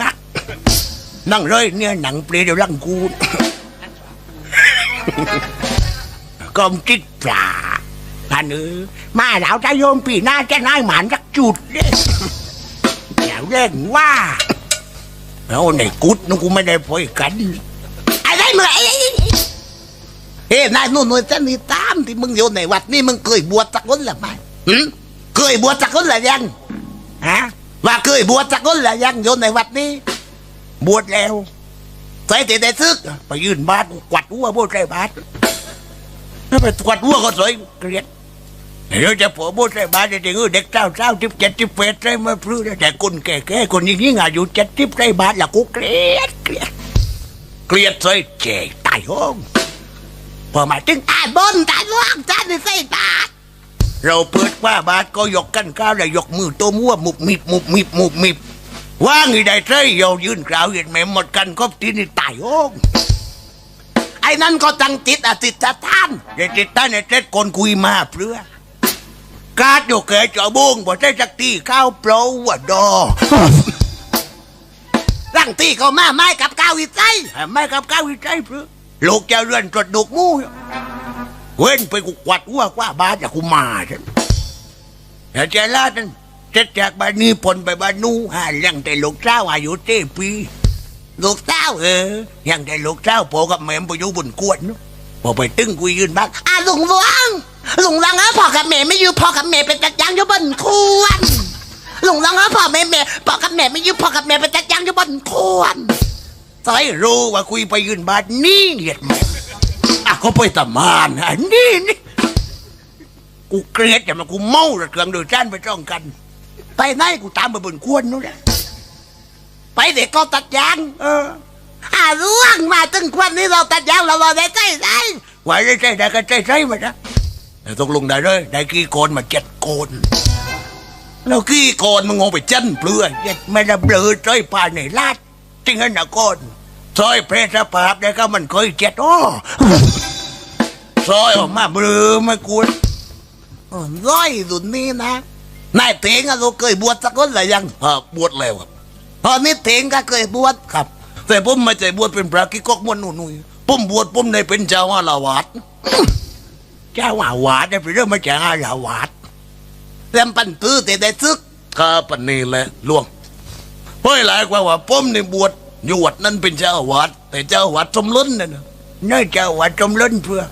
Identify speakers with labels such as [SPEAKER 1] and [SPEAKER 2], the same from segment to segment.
[SPEAKER 1] งักนั่งเลยเนี่ยหนังเปรี้ยวรังกูกอมจิตปลาท่านเออมาแล้วจะโยมปีหน้าจะนายหมานจักจุดเลยอย่เล่นว่าแล้วในกุดนกูไม่ได้พอยกันอะไรมึงไอ้เฮ้ยนายนู่นนู่นเส้นนี่ตามที่มึงอยู่ในวัดนี่มึงเคยบวชสักคนหรือไม่เคยบวชสักคนหรือยังฮะ ว่าเคยบวชสักคนหรือยังอยู่ในวัดนี้ บวชแล้วใส่แต่ได้ซึก ไปยืนบาทกวัดหัวบวชใส่บาทถ้าไปกวัดหัวก็สวยเกลียดเดี๋ยวจะผัวบวชใส่บาทเด็กเด็กเจ้าเจ้าทิพเจ็ดทิพเปดใส่มาพลื้แต่คนแก่ๆคนยิ่งยิ่งอายุเจ็ดทิพใส่บาทละกูเกลียดเกลียดเกลียดใส่เจ๋ตายห้องพอมาถึงอ่านบนตาล่างตาในใส่บาท เราเปิดว่าบาทก็ยกกันก้าวแล้ยกมือตัวมั่วมุบมิบมุบมิบมุบมิบว่างอีได้ใช่เยายืนกล่าวเห็นไหมหมดกันครบทีนี่ตายโอ้งไอ้นั่นก็ตั้งจิตอติตท่านเด็ดจิตท่านเด็ดคนคุยมาเพื่อกาดอยู่แก่เจาบุ้งบ่ได้จักตีข้าวเปล่าว่าดอร่างตีเขามาไม้กับก้าวอีใจไม้กับก้าวอีใจเพื่อลูกจะเรือนจดดุกมู่ เว้นไปกูกวัดหัวกว่าบาทจากกูมาฉันแต่เจลาดันเจ็ดจากบ้านนี้พลไปบ้านนู้นหาเลี้ยงแต่ลูกเจ้าอายุเจ็ดปี ลูกเจ้าเออยังแต่ลูกเจ้าโผกับแม่ไปอยู่บนกวนเนอะพอไปตึ้งกุยยืนบ้างอะลุงหลวงลุงหลวงเออพ่อกับแม่ไม่อยู่พ่อกับแม่เป็นจักยังอยู่บนควนลุงหลวงเออพ่อแม่แม่พ่อกับแม่ไม่อยู่พ่อกับแม่เป็นจักยังอยู่บนควนใส่รู้ว่าคุยไปยืนบ้านนี่เหยียดแม่ เขาไปตะมานอันนี้นี่ กูเกลียดแต่มากูเมาระเกืองโดยจ้านไปจ้องกัน ไปไหนกูตามไปบนควนนู้นแหละไปเด็กก็ตัดยาง เอออาล่วงมาตึงควันนี้เราตัดยางเราเราได้ใจได้ไหวได้ใจได้ก็ใจใจมาจ้ะแต่ตกลงได้เลยได้กี่โกนมาเจ็ดโกนแล้วกี่โกนมึงงงไปจันเปลือยไม่ได้เบลอใจป่านในลาดจริงอันนะโกน ซอยเพศภาพได้ก็มันเคยเจ็ดอ้อซอยออกมาเบลอไม่กวนอ๋อร้อยรุ่นนี้นะนายเถงอะเราเคยบวชสักคนหรือยังบวชแล้วครับตอนนี้เถงก็เคยบวชครับ แต่ผมไม่ใช่บวชเป็นพระกิกกมนหนุ่ยผมบวชผมได้เป็นเจ้าอาวาสเจ้าอาวาสได้เป็นเรื่องมาจากอาวาสเต็มปันตื้อแต่ได้ซึกก็ปันนี้แหละหลวงเพราะหลายกว่าว่าผมในบวช อยู่วัดนั้นเป็นเจ้าอาวาสแต่เจ้าอาวาสสมล้นนั่นนะนี่เจ้าอาวาสสมล้นเพื่อ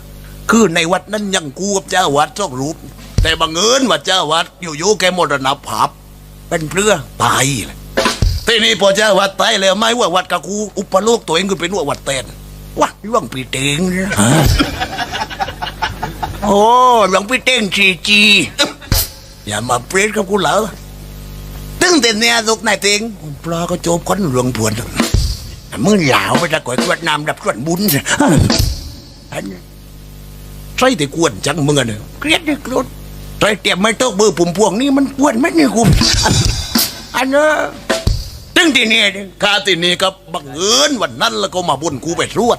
[SPEAKER 1] คือในวัดนั้นยังกูกับเจ้าอาวาสสองรูป แต่บังเอิญว่าเจ้าอาวาสอยู่ๆแกมรณภาพเป็นเพื่อตายเลยทีนี้พอเจ้าอาวาสตายแล้วไม่ว่าวัดกับกูอุปโลกตัวเองก็เป็นว่าวัดเต้นว่าหลวงพี่เต็งนะโอ้หลวงพี่เต็งจีจีอย่ามาเปรตกับกูเหรอตึ้งแต่เนี่ยลูกนายเต็งปลาก็โจบคนหลวงปวน มึงเหลาวไปจะก่อยกวดน้ำดับกวดบุญอันใส่แต่กวนจังมึงอเนี่ยเกลียดเลยกรดใส่เตรียมไม่ต้องเบอร์ผมพวงนี่มันกวนไหมเนี่ยกูอันเนอะตึงที่นี่ข้าที่นี่ก็บังเอิญวันนั้นแล้วก็มาบนกูไปรวด